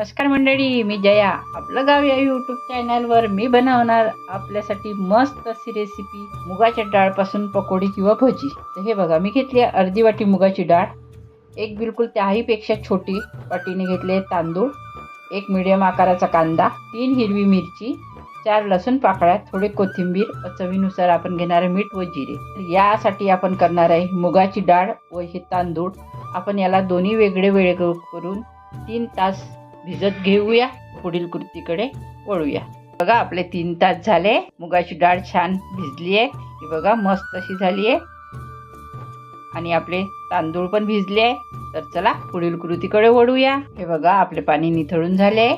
नमस्कार मंडळी मी जया. आपलं गाव या यूट्यूब चॅनलवर मी बनवणार आपल्यासाठी मस्त अशी रेसिपी मुगाच्या डाळपासून पकोडी किंवा भजी. तर हे बघा मी घेतली आहे अर्धी वाटी मुगाची डाळ. एक बिलकुल त्याहीपेक्षा छोटी वाटीने घेतले आहे तांदूळ. एक मिडियम आकाराचा कांदा तीन हिरवी मिरची चार लसूण पाकळ्या थोडे कोथिंबीर व चवीनुसार आपण घेणार आहे मीठ व जिरे. यासाठी आपण करणार आहे मुगाची डाळ व हे तांदूळ. आपण याला दोन्ही वेगळे वेगळे करून तीन तास भिजत घेऊया पुढील कृतीकडे वळूया. बघा आपले तीन तास झाले. मुगाची डाळ छान भिजली आहे. ही बघा मस्त अशी झाली आहे. आणि आपले तांदूळ पण भिजले आहे. तर चला पुढील कृतीकडे वळूया. हे बघा आपले पाणी निथळून झाले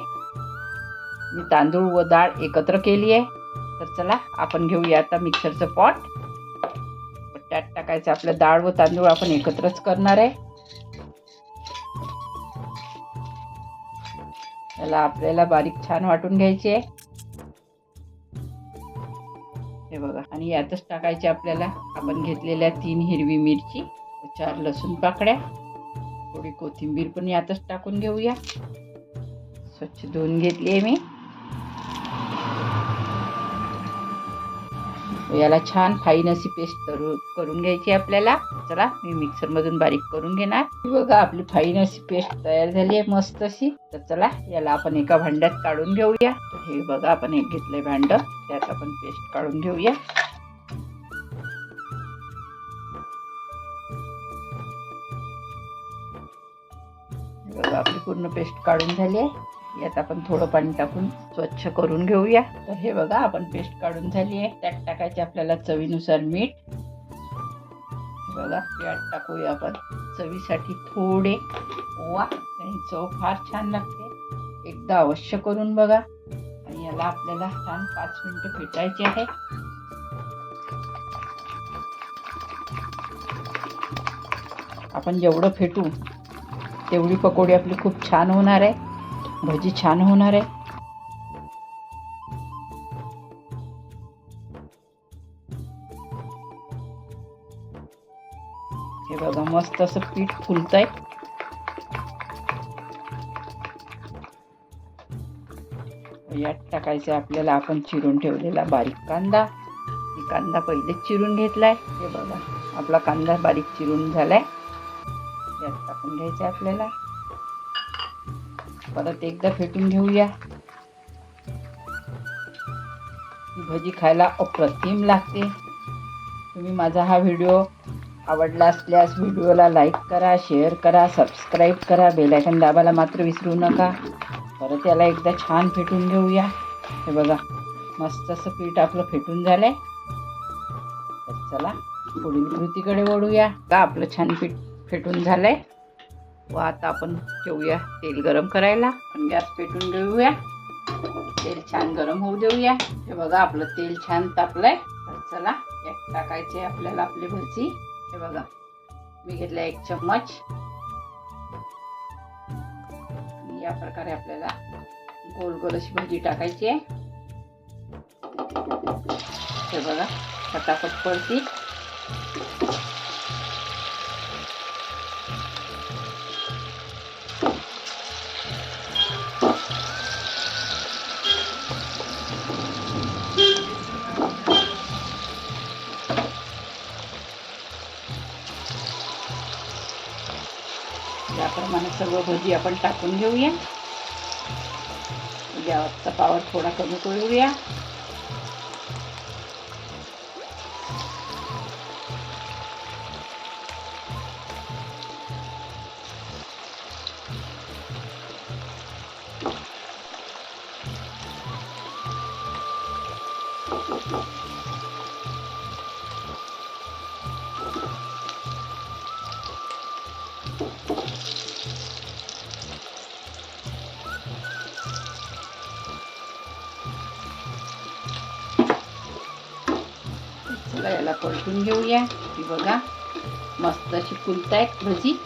मी तांदूळ व डाळ एकत्र केली आहे. तर चला आपण घेऊया आता मिक्सरचं पॉट त्यात टाकायचं आपलं डाळ व तांदूळ आपण एकत्रच करणार आहे. त्याला आपल्याला बारीक छान वाटून घ्यायची आहे. हे बघा आणि यातच टाकायचे आपल्याला. आपण घेतलेल्या तीन हिरवी मिरची चार लसूण पाकड्या थोडी कोथिंबीर पण यातच टाकून घेऊया. स्वच्छ धुवून घेतली आहे मी. हो. याला छान फाईन अशी पेस्ट करू करून घ्यायची आपल्याला. चला मी मिक्सरमधून बारीक करून घेणार. ही बघा आपली फाईन अशी पेस्ट तयार झाली आहे मस्त अशी. तर चला याला आपण एका भांड्यात काढून घेऊया. हे बघा आपण एक घेतलंय भांड. त्यात आपण पेस्ट काढून घेऊया. बघा आपली पूर्ण पेस्ट काढून झाली आहे. यात आपण थोडं पाणी टाकून स्वच्छ करून घेऊया. तर हे बघा आपण पेस्ट काढून झाली आहे. त्यात टाकायचे आपल्याला चवीनुसार मीठ. बघा यात टाकूया आपण चवीसाठी थोडे ओवा. आणि चव फार छान लागते. एकदा अवश्य करून बघा. आणि याला आपल्याला छान पाच मिनिटं फेटायचे आहे. आपण जेवढं फेटू तेवढी पकोडी आपली खूप छान होणार आहे. भजी छान होणार आहे. हे बघा मस्त असं पीठ फुलत आहे यात टाकायचं आपल्याला आपण चिरून ठेवलेला बारीक कांदा. कांदा पहिलेच चिरून घेतलाय. हे बघा आपला कांदा बारीक चिरून झालाय. यात टाकून घ्यायचं आपल्याला. परत एकदा फेटून घेऊया. ही भजी खायला अप्रतिम लागते. तुम्ही माझा हा व्हिडिओ आवडला असल्यास व्हिडिओला लाईक करा शेअर करा सबस्क्राईब करा बेलायकन दाबायला मात्र विसरू नका. परत याला एकदा छान फेटून घेऊया. हे बघा मस्त असं पीठ आपलं फेटून झालं आहे तर चला पुढील कृतीकडे वळूया. का आपलं छान पीठ फेटून झालं आहे व आता आपण ठेवूया तेल गरम करायला. आणि गॅस पेटून घेऊया. तेल छान गरम होऊ देऊया. हे बघा आपलं तेल छान तापलंय. तर चला एक टाकायचे आपल्याला आपली भजी. हे बघा मी घेतला एक चम्मच. या प्रकारे आपल्याला गोल गोल अशी भजी टाकायची आहे. हे बघा फटाफट पडती याप्रमाणे सर्व भजी आपण टाकून घेऊया. गॅसचा पावर थोडा कमी करूया. याला परतून घेऊया. ती बघा मस्त अशी फुलतायत भजी.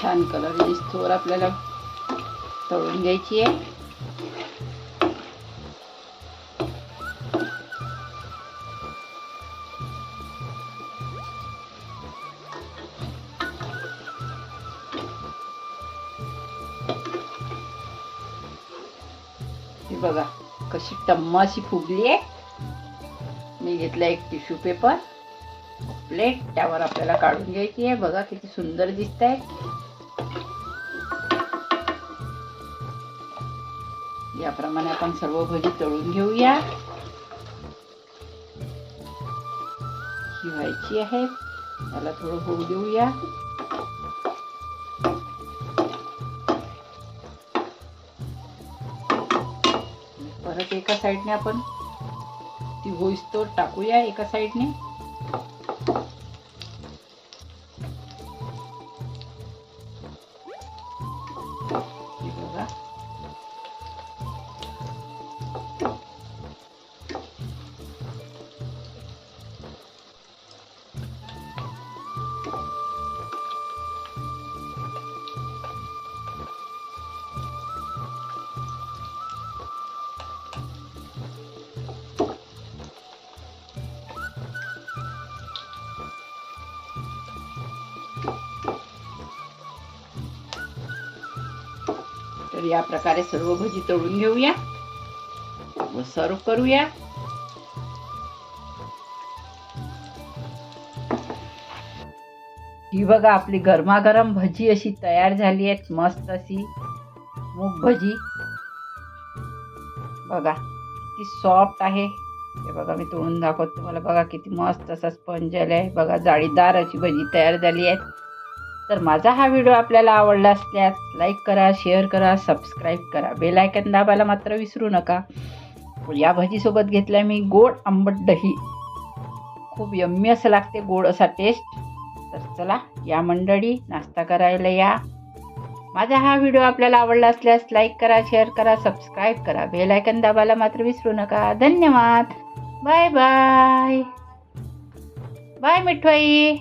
छान कलर दिसतोवर आपल्याला तळून घ्यायची आहे. बघा कशी टम्माशी फुगली आहे. मी घेतला एक टिश्यू पेपर. प्लेट त्यावर आपल्याला काढून घ्यायची आहे. बघा किती सुंदर दिसत आहे याप्रमाणे आपण सर्व भजी तळून घेऊया. ही व्हायची आहे. त्याला थोडं होऊ देऊया. परत एका साईडने आपण ती होईस्तोर टाकूया एका साईडने तर या प्रकारे सर्व भजी तळून घेऊया. व सर्व करूया. ही बघा आपली गरमागरम भजी अशी तयार झाली आहे मस्त अशी मूग भजी. बघा ती सॉफ्ट आहे. हे बघा मी तोडून दाखवतो तुम्हाला. बघा किती मस्त असा स्पंज आहे. बघा जाळीदार अशी भजी तयार झाली आहे. तर माझा हा व्हिडिओ आपल्याला आवडला असल्यास लाईक करा शेअर करा सबस्क्राईब करा. बेलायकन दाबायला मात्र विसरू नका. या भजीसोबत घेतल्या मी गोड आंबट दही. खूप यम्मी असं लागते गोड असा टेस्ट तर चला या मंडळी नाश्ता करायला या. माझा हा व्हिडिओ आपल्याला आवडला असल्यास लाईक करा शेअर करा सबस्क्राईब करा. बेल आयकन दाबायला मात्र विसरू नका. धन्यवाद. Bye bye bye मिठवाई